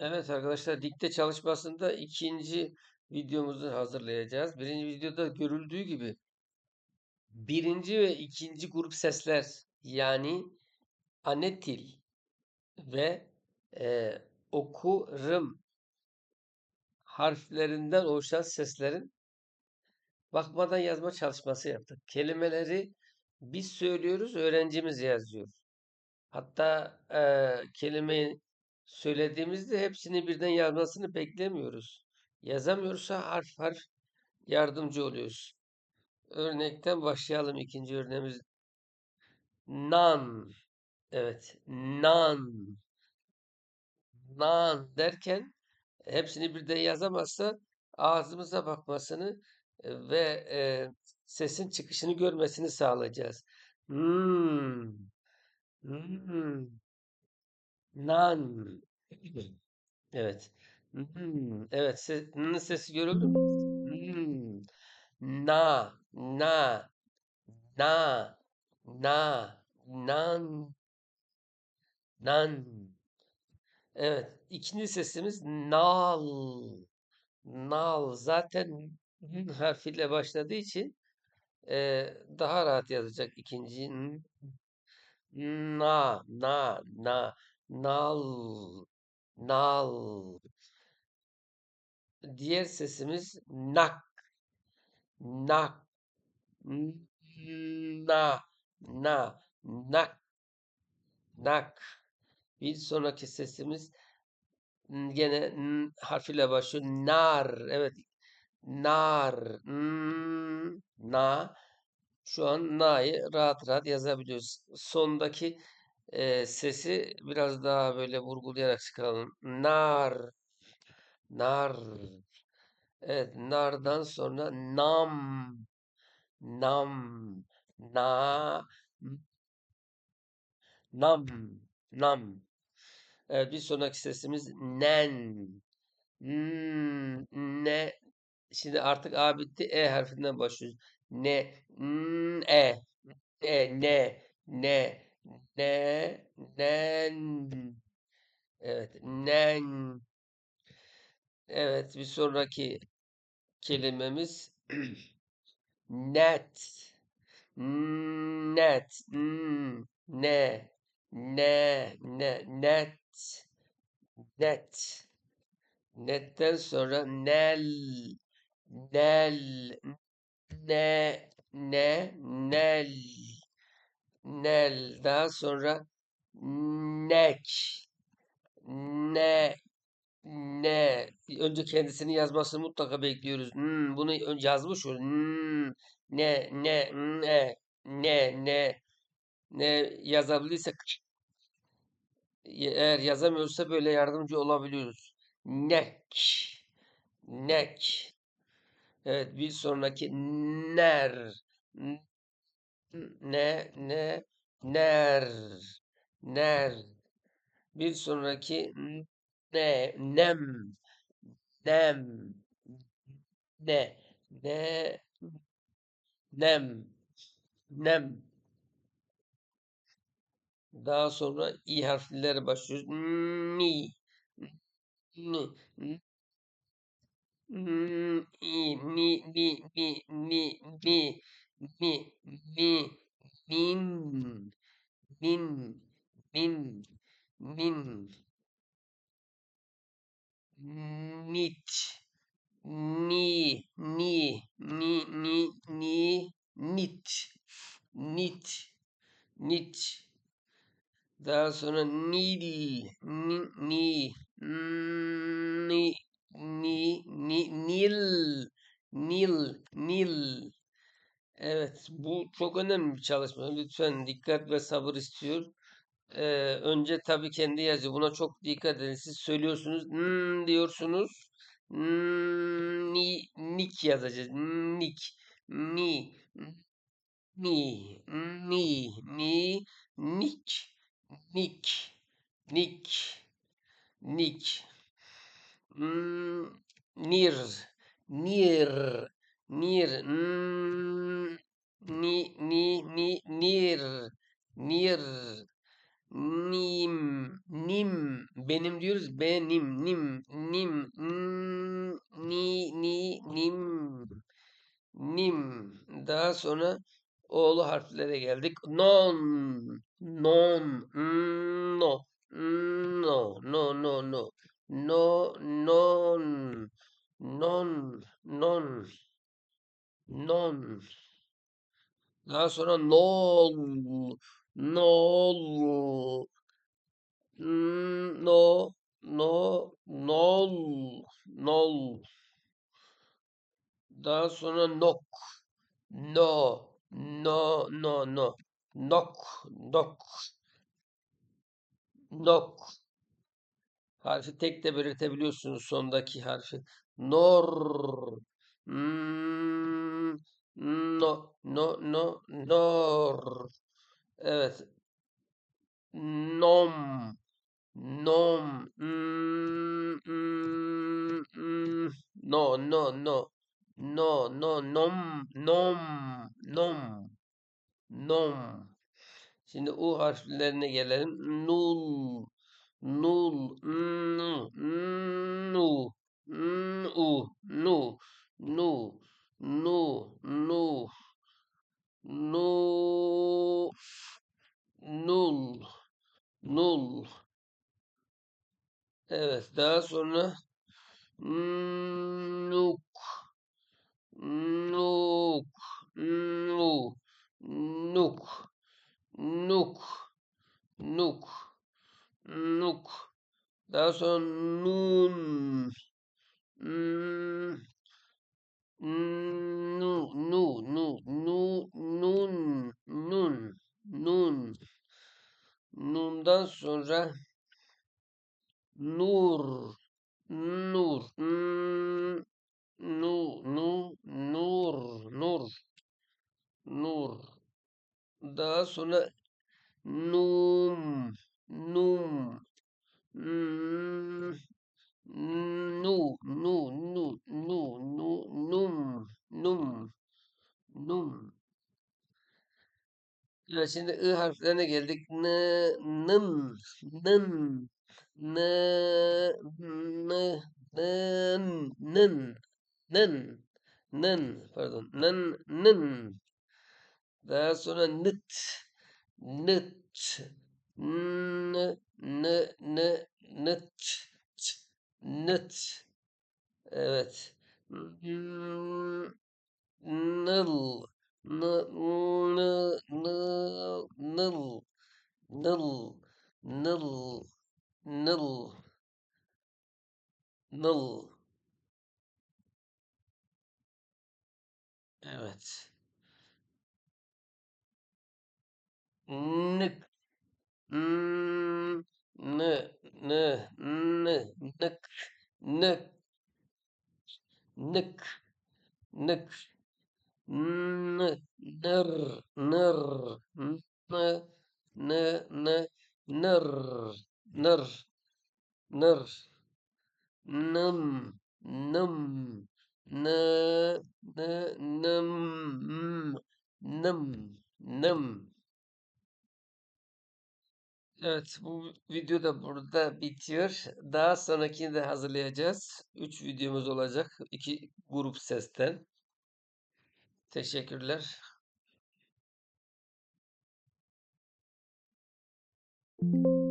Evet arkadaşlar dikte çalışmasında ikinci videomuzu hazırlayacağız. Birinci videoda görüldüğü gibi birinci ve ikinci grup sesler yani anetil ve e, okurum harflerinden oluşan seslerin bakmadan yazma çalışması yaptık. Kelimeleri biz söylüyoruz, öğrencimiz yazıyor. Hatta e, kelimeyi söylediğimizde hepsini birden yazmasını beklemiyoruz. Yazamıyorsa harf harf yardımcı oluyoruz. Örnekten başlayalım ikinci örneğimiz. Nan. Evet. Nan. Nan derken hepsini birden yazamazsa ağzımıza bakmasını e, ve e, sesin çıkışını görmesini sağlayacağız. Hmm. Hmm. Nan. Evet. Hmm. Evet. Ses, n sesi görüldü mü? Hmm. Na. Na. Na. Na. Nan. Nan. Evet. İkinci sesimiz nal. Nal. Zaten n harfiyle başladığı için e, daha rahat yazacak ikinci. Na. Na. Na. Nal. Nal. Diğer sesimiz nak. Nak. Na. Na. Nak. Nak. Bir sonraki sesimiz gene n harfiyle başlıyor. Nar. Evet. Nar. Na. Şu an na'yı rahat rahat yazabiliyoruz. Sondaki e, sesi biraz daha böyle vurgulayarak çıkalım. Nar. Nar. Evet. Nardan sonra nam. Nam. Na. Nam. Nam. Evet, bir sonraki sesimiz nen. Hmm, ne. Şimdi artık A bitti. E harfinden başlıyoruz. Ne. n, e. E. Ne. Ne. Ne. Nen. Evet. Nen. Evet. Bir sonraki kelimemiz net. Net. n, Ne. Ne. Ne. Net. Net. Netten sonra nel. Nel. Ne. Ne. Nel. Nel. Daha sonra nek. Ne. Ne. Önce kendisini yazmasını mutlaka bekliyoruz. Hmm, bunu önce yazmış olur. Hmm, ne. Ne. Ne. Ne. Ne. Ne yazabilirse eğer yazamıyorsa böyle yardımcı olabiliyoruz. Nek. Nek. Evet bir sonraki ner. Ne ne ner. Ner. Bir sonraki ne nem. Nem. Ne ne nem. Nem. Daha sonra i harflere başlıyoruz. Ni. Ni. Ni. Ni. Ni. Ni. Ni. Ni. Ni. Ni. Min. Min. Min. Min. Nit. Ni. Ni. Ni. Ni. Ni. Nit. Nit. Nit. Daha sonra nil, ni, ni, ni, ni, ni, nil, nil, nil. Evet, bu çok önemli bir çalışma. Lütfen dikkat ve sabır istiyor. Ee, önce tabii kendi yazıyor. Buna çok dikkat edin. Siz söylüyorsunuz, n diyorsunuz. Ni, nik yazacağız. Nik, ni, ni, ni, ni, nik. Nick. Nick. Nick. Mm, nir. Nir. Nir. Mm, ni, ni, ni, nir. Nir. nim, nim. Benim diyoruz benim, nim, nim, n, ni, ni, nim, nim. Daha sonra oğlu harflere geldik. Non, non, no, no, no, no, no, no, non, non, non, non. Daha sonra nol, nol, n- no, no, nol, nol. Daha sonra nok, no, no, no, no, nok, nok, nok. Harfi tek de belirtebiliyorsunuz sondaki harfi. Nor, mm, no, no, no, nor. Evet. Nom, nom, mm, mm, mm. no, no, no, no, no, nom, nom, nom, nom. Şimdi U harflerine gelelim. Nul, nul, nu, nu, nu, nu, nu, nu, nu, nu, nul, nul. Evet, daha sonra nuk, nuk, nu, nuk, nuk, nuk, nuk. Daha sonra nun, n, nu, nu, nu, nu, nun, nun, nun. Nundan sonra nur, nur, nu, nu, nur, nur, nur. Daha sonra num, num, mm, nu, nu, nu, nu, nu, num, num, num. Evet şimdi I harflerine geldik. N, nın, nın, n, n, nın, nın, nın, nın, pardon, nın, nın. Daha sonra nıt, nıt, n, n, n, nıt, ç, nıt. Evet. Nıl, n, n, n, nıl, nıl, nıl, nıl, nıl. Evet. Nık, n, n, n, n, nık, nık, nık, nık, n, nır, nır, n, n, n, nır, nır, nır. nım nım nı nı nım nım nım Evet bu video da burada bitiyor. Daha sonrakini de hazırlayacağız. 3 videomuz olacak. 2 grup sesten. Teşekkürler. Thank you.